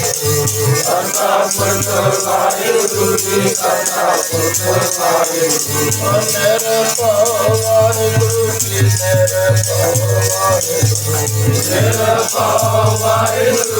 करता पुत्र लाए गुरु करता पुत्र लाए गुरु मेरे भगवान गुरु मेरे भगवान गुरु मेरे भगवान गुरु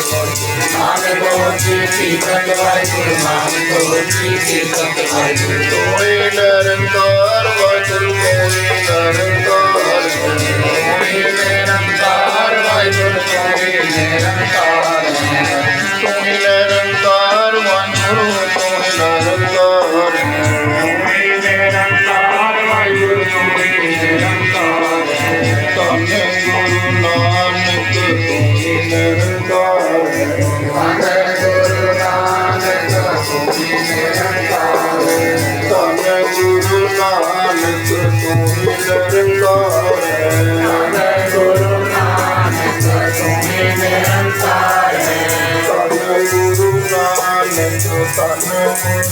Mane bochi ki kanti bai gur, mane bochi ki kanti bai gur. Doi narendar vajur, doi narendar vajur. Doi narendar vajur, doi narendar vajur. Doi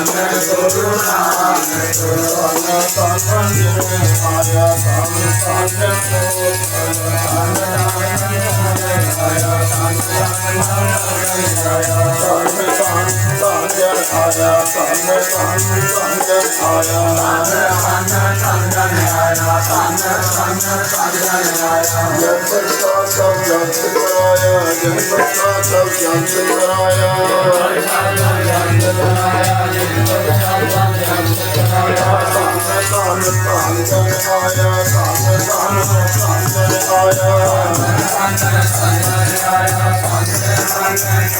Jantraya, Jantraya, Jantraya, Jantraya, ਧਨ ਧਨ ਜਨ ਆਇਆ ਧਨ ਧਨ ਧਨ ਜਨ ਆਇਆ ਧਨ ਧਨ ਧਨ ਜਨ ਆਇਆ